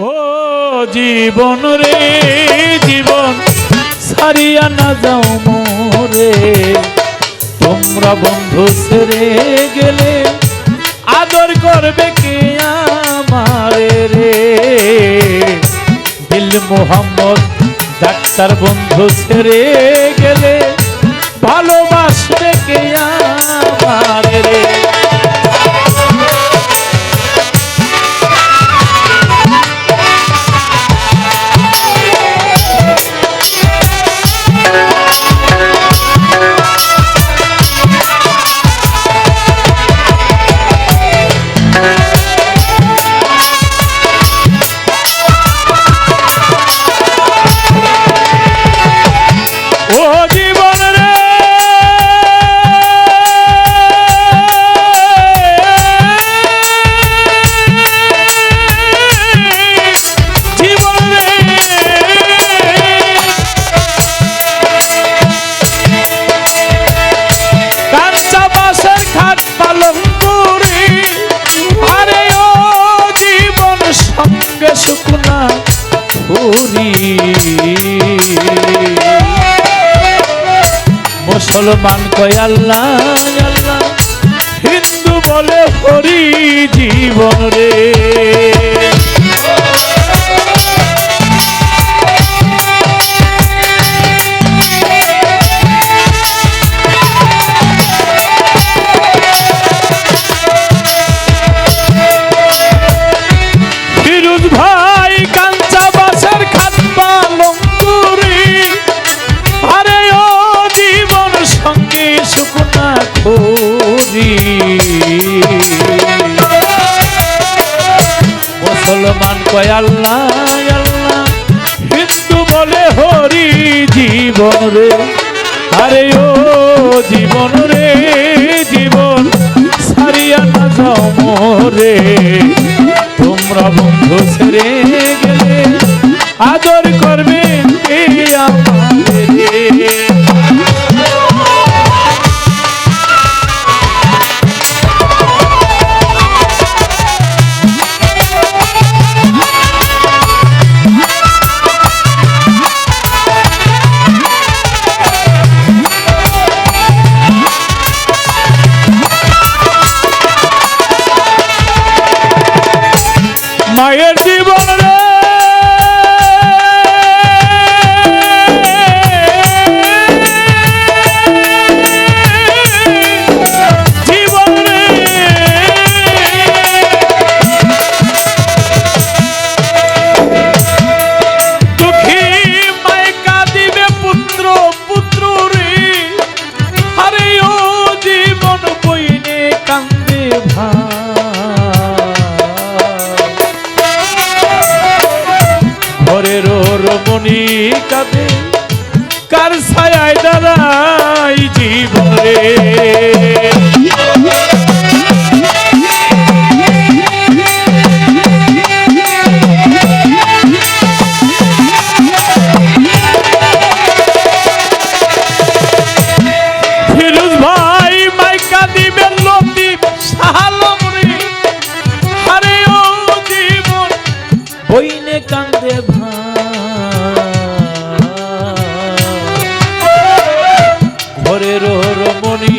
ও জীবন রে, জীবন সারিয়া না যাও মোরে। তোমরা বন্ধু ছেড়ে গেলে আদর করবে কে আমারে রে? দিল মোহাম্মদ, ডাক্তার বন্ধু ছেড়ে গেলে ভালোবাসবে কে আমারে রে? মুসলমান কয় আল্লাহ আল্লাহ হিন্দু বলে হরি জীবন রে। আল্লাহ আল্লাহ, হিন্দু বলে হরি জীবন রে। আরে ও জীবন রে, জীবন সারিয়া না যাও মোরে। তোমরা বন্ধু ছেড়ে গেলে, আদর রমণী কাঁদে কার ছায় দাঁড়াই জীবনে ঘরের রমণী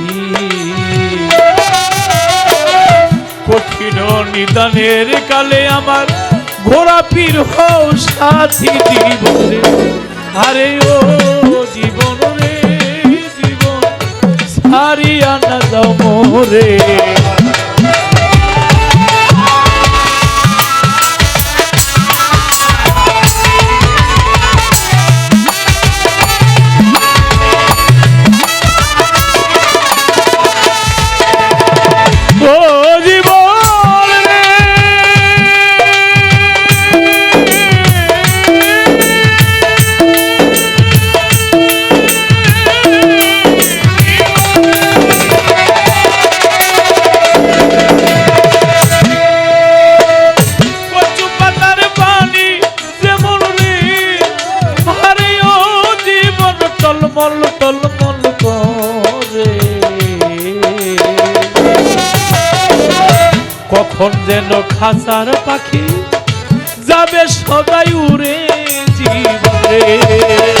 নিদানের কালে আমার ঘোড়া পীর হও সাথী জীবনে আরে ও জীবন রে, জীবন সারিয়া না যাও মোরে। টলমল টলমল করে। কখন যেন খাসার পাখি যাবে সবাই উড়ে জীবনে।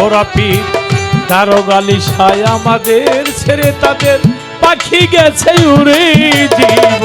ঘোরাপি দারোগালি সায় আমাদের ছেড়ে তাদের পাখি গেছে উড়ে জীবন।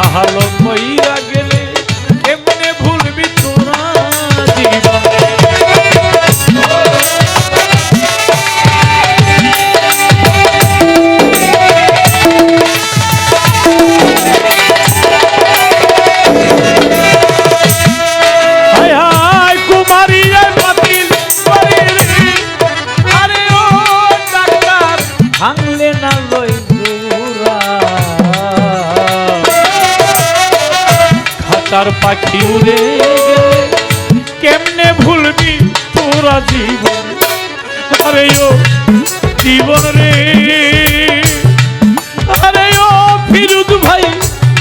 kahar পাখি উড়ে গেলে কেমনে ভুলবি তোরা জীবন? আরে ও জীবন রে। আরে ও ফিরুদ ভাই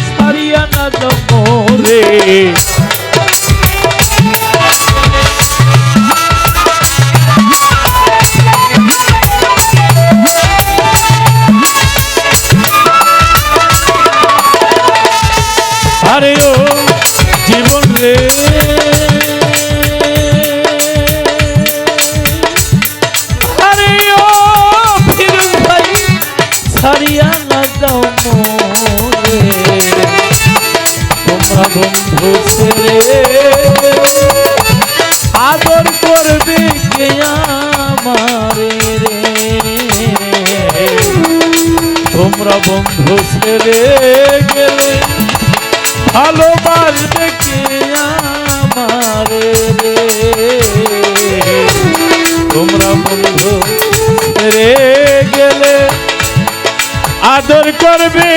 সারিয়া না রে। আরে ও তোমরা বন্ধু ছেড়ে আদর করবে কে আমারে রে? তোমরা বন্ধু ছেড়ে গেলে ভালোবাসবে কে আমারে রে? তোমরা বন্ধু ছেড়ে গেলে আদর করবে